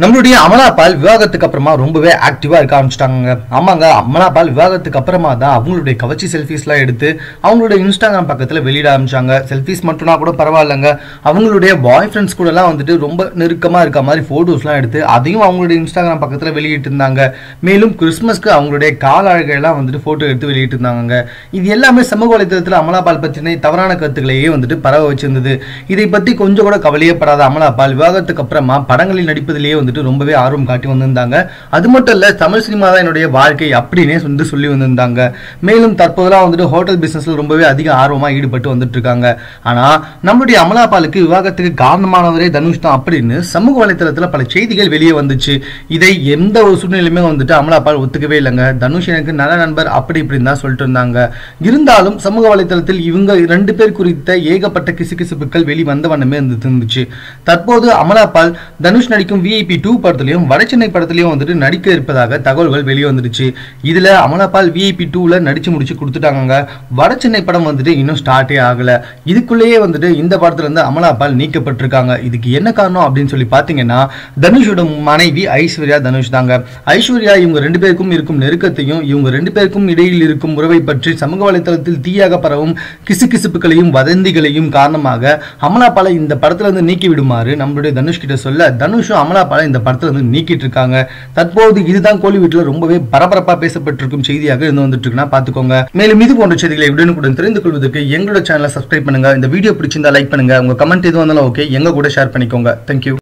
நம்மளுடைய அமலா பால் விவாகத்துக்கு அப்புறமா ரொம்பவே ஆக்டிவா இருக்க ஆரம்பிச்சிட்டாங்க ஆமாங்க அமலா பால் விவாகத்துக்கு அப்புறமா தான் அவங்களுடைய கவர்ச்சி செல்ஃபீஸ்லாம் எடுத்து அவங்களுடைய இன்ஸ்டாகிராம் பக்கத்துல வெளியிட ஆரம்பிச்சாங்க. செல்ஃபிஸ் மட்டும்னா கூட பரவாயில்லைங்க. அவங்களுடைய பாய் ஃப்ரெண்ட்ஸ் கூடலாம் வந்துட்டு ரொம்ப நெருக்கமா இருக்க மாதிரி ஃபோட்டோஸ்லாம் எடுத்து அதையும் அவங்களுடைய இன்ஸ்டாகிராம் பக்கத்துல வெளியிட்டு இருந்தாங்க மேலும் கிறிஸ்மஸ்க்கு அவங்களுடைய கால அழகையெல்லாம் வந்துட்டு போட்டோ எடுத்து வெளியிட்டு இருந்தாங்க இது எல்லாமே சமூக வலைதளத்தில் அமலாபால் பற்றின தவறான கருத்துக்களையே வந்துட்டு பரவ வச்சிருந்தது. இதை பத்தி கொஞ்சம் கூட கவலையே படாத அமலா பால் விவாகத்துக்கு அப்புறமா படங்களில் நடிப்பதிலேயே வந்து வந்துட்டு ரொம்பவே ஆர்வம் காட்டி வந்திருந்தாங்க. அது மட்டும் இல்லை தமிழ் சினிமா தான் என்னுடைய வாழ்க்கை அப்படின்னே வந்து சொல்லி வந்திருந்தாங்க. மேலும் தற்போதெல்லாம் வந்துட்டு ஹோட்டல் பிஸ்னஸில் ரொம்பவே அதிக ஆர்வமாக ஈடுபட்டு வந்துட்டு இருக்காங்க. ஆனால் நம்மளுடைய அமலாபாலுக்கு விவாகத்துக்கு காரணமானவரே தனுஷ் தான் அப்படின்னு சமூக வலைத்தளத்துல பல செய்திகள் வெளியே வந்துச்சு. இதை எந்த ஒரு சூழ்நிலையுமே வந்துட்டு அமலாபால் ஒத்துக்கவே இல்லைங்க. தனுஷ் எனக்கு நல்ல நண்பர் அப்படி இப்படின்னு தான் சொல்லிட்டு இருந்தாங்க. இருந்தாலும் சமூக வலைத்தளத்தில் இவங்க ரெண்டு பேர் குறித்த ஏகப்பட்ட கிசுகிசுப்புகள் வெளி வந்த வண்ணமே இருந்துச்சு. தற்போது அமலாபால் தனுஷ் நடிக்கும் விஐபி டூ படத்துலையும் வடச்சென்னை படத்துலையும் வந்துட்டு நடிக்க இருப்பதாக தகவல்கள் வெளியே வந்துருச்சு இதுல அமலா பால் விஐபி டூவில் நடிச்சு முடிச்சு கொடுத்துட்டாங்க வடச்சென்னை படம் வந்துட்டு இன்னும் ஸ்டார்ட்டே ஆகல. இதுக்குள்ளேயே வந்துட்டு இந்த படத்துல இருந்து அமலா பால் நீக்கப்பட்டிருக்காங்க. இதுக்கு என்ன காரணம் அப்படின்னு சொல்லி பார்த்தீங்கன்னா தனுஷோட மனைவி ஐஸ்வர்யா தனுஷ் தாங்க. ஐஸ்வர்யா இவங்க ரெண்டு பேருக்கும் இருக்கும் நெருக்கத்தையும் இவங்க ரெண்டு பேருக்கும் இடையில் இருக்கும் உறவை பற்றி சமூக வலைத்தளத்தில் தீயாக பரவும் கிசுகிசுப்புகளையும் வதந்திகளையும் காரணமாக அமலாபாலை இந்த படத்துல இருந்து நம்மளுடைய தனுஷ் கிட்ட சொல்ல தனுஷும் அமலாபால் பாலை இந்த படத்துல வந்து நீக்கிட்டு இருக்காங்க. தற்போது இதுதான் கோழி வீட்டுல ரொம்பவே பரபரப்பா பேசப்பட்டிருக்கும் செய்தியாக இருந்து வந்துட்டு இருக்குன்னா பாத்துக்கோங்க. மேலும் இது போன்ற செய்திகளை உடனுக்குடன் தெரிந்து கொள்வதற்கு எங்களோட சேனலை சப்ஸ்கிரைப் பண்ணுங்க. இந்த வீடியோ பிடிச்சிருந்தா லைக் பண்ணுங்க. உங்க கமெண்ட் எதுவும் வந்தாலும் ஓகே எங்க கூட ஷேர் பண்ணிக்கோங்க. தேங்க்யூ